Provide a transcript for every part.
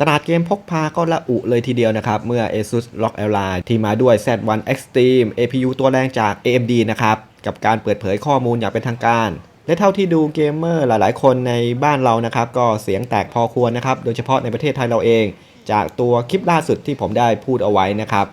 ตลาดเกมพกพาก็ละอุเลยทีเดียวนะครับ เมื่อ ASUS ROG Ally ที่มาด้วย Z1 Extreme APU ตัวแรงจาก AMD นะครับ กับการเปิดเผยข้อมูลอย่างเป็นทางการ และเท่าที่ดูเกมเมอร์หลายๆ คนในบ้านเรานะครับ ก็เสียงแตกพอควรนะครับ โดยเฉพาะในประเทศไทยเราเอง จากตัวคลิปล่าสุดที่ผมได้พูดเอาไว้นะครับ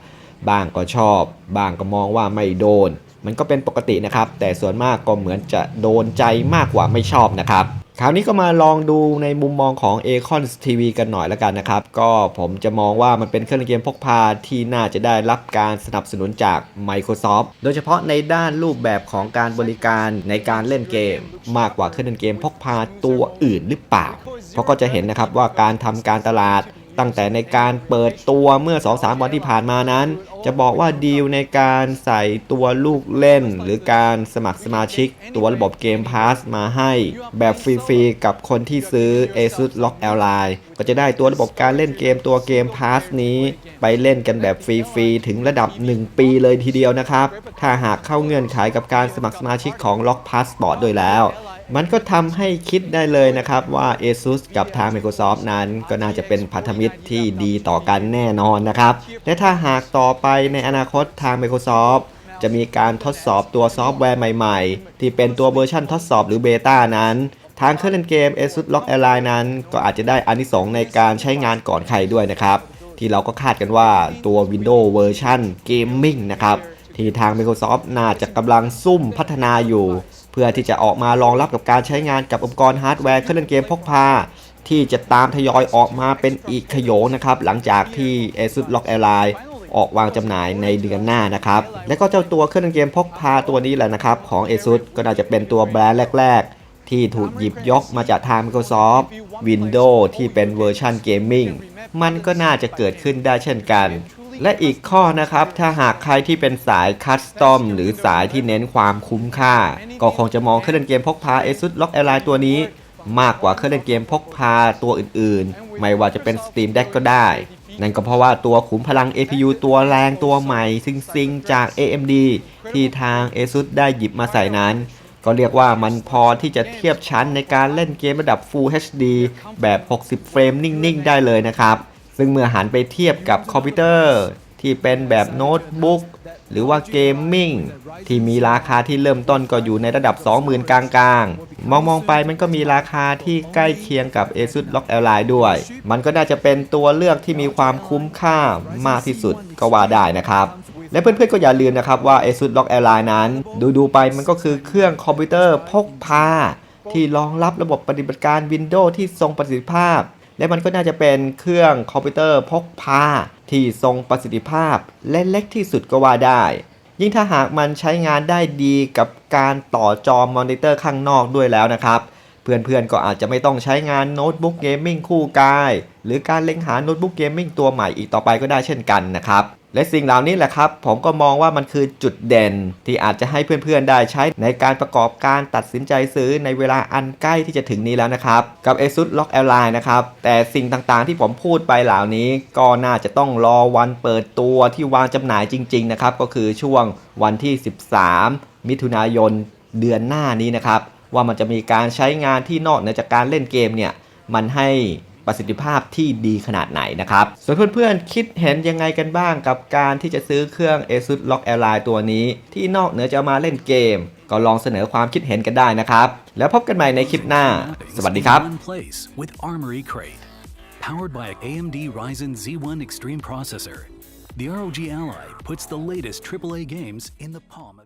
บางก็ชอบ บางก็มองว่าไม่โดน มันก็เป็นปกตินะครับ แต่ส่วนมากก็เหมือนจะโดนใจมากกว่าไม่ชอบนะครับ คราวนี้ก็มาลองดูในมุมมองของ a c o n TV กันหน่อยแล้วกันนะครับ ก็ผมจะมองว่ามันเป็นเครื่องเล่นเกมพกพาที่น่าจะได้รับการสนับสนุนจาก Microsoft โดยเฉพาะในด้านรูปแบบของการบริการในการเล่นเกม มากกว่าเครื่องเล่นเกมพกพาตัวอื่นหรือเปล่า เพราะก็จะเห็นนะครับว่าการทำการตลาดตั้งแต่ในการเปิดตัวเมื่อ 2-3 วันที่ผ่านมานั้น จะบอกว่าดีลในการใส่ตัวลูกเล่น หรือการสมัครสมาชิก ตัวระบบเกมพาสมาให้ แบบฟรีๆ กับคนที่ซื้อ ASUS ROG Ally ก็จะได้ตัวระบบการเล่นเกมตัวเกมพาสนี้ ไปเล่นกันแบบฟรีๆ ถึงระดับ 1 ปีเลยทีเดียวนะครับ ถ้าหากเข้าเงื่อนไขกับการสมัครสมาชิกของ ROG Passport ด้วยแล้ว มันก็ทำให้คิดได้เลยนะครับว่า ASUS กับทาง Microsoft นั้นก็น่าจะเป็นพันธมิตรที่ดีต่อกันแน่นอนนะครับ และถ้าหากต่อไปในอนาคตทาง Microsoft จะมีการทดสอบตัวซอฟต์แวร์ใหม่ๆ ที่เป็นตัวเวอร์ชันทดสอบหรือเบต้านั้น ทางเครื่องเล่นเกม ASUS ROG Ally นั้น ก็อาจจะได้อานิสงส์ในการใช้งานก่อนใครด้วยนะครับ ที่เราก็คาดกันว่าตัว Windows เวอร์ชัน Gaming นะครับที่ทาง Microsoft น่าจะกำลังซุ่มพัฒนาอยู่ เพื่อที่จะออกมารองรับกับการใช้งานกับอุปกรณ์ฮาร์ดแวร์เครื่องเล่นเกมพกพาที่จะตามทยอยออกมาเป็นอีกขโยงนะครับ หลังจากที่ ASUS ROG Ally ออกวางจำหน่ายในเดือนหน้านะครับ และก็เจ้าตัวเครื่องเล่นเกมพกพาตัวนี้แหละนะครับ ของ ASUS ก็น่าจะเป็นตัวแบรนด์แรก ๆ ที่ถูกหยิบยกมาจากทาง Microsoft Windows ที่เป็นเวอร์ชันเกมมิ่งมันก็น่าจะเกิดขึ้นได้เช่นกัน และอีกข้อนะครับ ถ้าหากใครที่เป็นสายคัสตอมหรือสายที่เน้นความคุ้มค่า ก็คงจะมองเครื่องเล่นเกมพกพา ASUS ROG Ally ตัวนี้ มากกว่าเครื่องเล่นเกมพกพาตัวอื่นๆ ไม่ว่าจะเป็น Steam Deck ก็ได้ นั่นก็เพราะว่าตัวขุมพลัง APU ตัวแรงตัวใหม่ซิงๆ จาก AMD ที่ทาง ASUS ได้หยิบมาใส่นั้นก็เรียกว่ามันพอที่จะเทียบชั้นในการเล่นเกมระดับ Full HD แบบ 60 เฟรมนิ่ง ๆ ได้เลยนะครับ ซึ่งเมื่อหันไปเทียบกับคอมพิวเตอร์ที่เป็นแบบโน้ตบุ๊กหรือว่าเกมมิ่งที่มีราคาที่เริ่มต้นก็อยู่ในระดับ 20,000 กลางๆ มองๆไปมันก็มีราคาที่ใกล้เคียงกับ ASUS ROG Ally ด้วย มันก็น่าจะเป็นตัวเลือกที่มีความคุ้มค่ามากที่สุดก็ว่าได้นะครับ และเพื่อนๆก็อย่าลืมนะครับว่า ASUS ROG Ally นั้น ดูๆไปมันก็คือเครื่องคอมพิวเตอร์พกพาที่รองรับระบบปฏิบัติการ Windows ที่ทรงประสิทธิภาพ และมันก็น่าจะเป็นเครื่องคอมพิวเตอร์พกพาที่ทรงประสิทธิภาพและเล็กที่สุดก็ว่าได้ ยิ่งถ้าหากมันใช้งานได้ดีกับการต่อจอมอนิเตอร์ข้างนอกด้วยแล้วนะครับ เพื่อนๆก็อาจจะไม่ต้องใช้งานโน้ตบุ๊กเกมมิ่งคู่กาย หรือการเล็งหาโน้ตบุ๊กเกมมิ่งตัวใหม่อีกต่อไปก็ได้เช่นกันนะครับ และสิ่งเหล่านี้แหละครับ ผมก็มองว่ามันคือจุดเด่นที่อาจจะให้เพื่อนๆได้ใช้ในการประกอบการตัดสินใจซื้อในเวลาอันใกล้ที่จะถึงนี้แล้วนะครับ กับ ASUS ROG Ally นะครับ แต่สิ่งต่างๆที่ผมพูดไปเหล่านี้ ก็น่าจะต้องรอวันเปิดตัวที่วางจำหน่ายจริง ๆ นะครับ ก็คือช่วงวันที่ 13 มิถุนายนเดือนหน้านี้นะครับ ว่ามันจะมีการใช้งานที่นอกเหนือจากการเล่นเกมเนี่ยมันให้ ประสิทธิภาพที่ดีขนาดไหนนะครับ ส่วนเพื่อนๆ คิดเห็นยังไงกันบ้างกับการที่จะซื้อเครื่อง ASUS ROG Ally ตัวนี้ ที่นอกเหนือจะมาเล่นเกม ก็ลองเสนอความคิดเห็นกันได้นะครับ แล้วพบกันใหม่ในคลิปหน้า สวัสดีครับ Powered by AMD Ryzen Z1 Extreme processor, the ROG Ally puts the latest AAA games in the palm of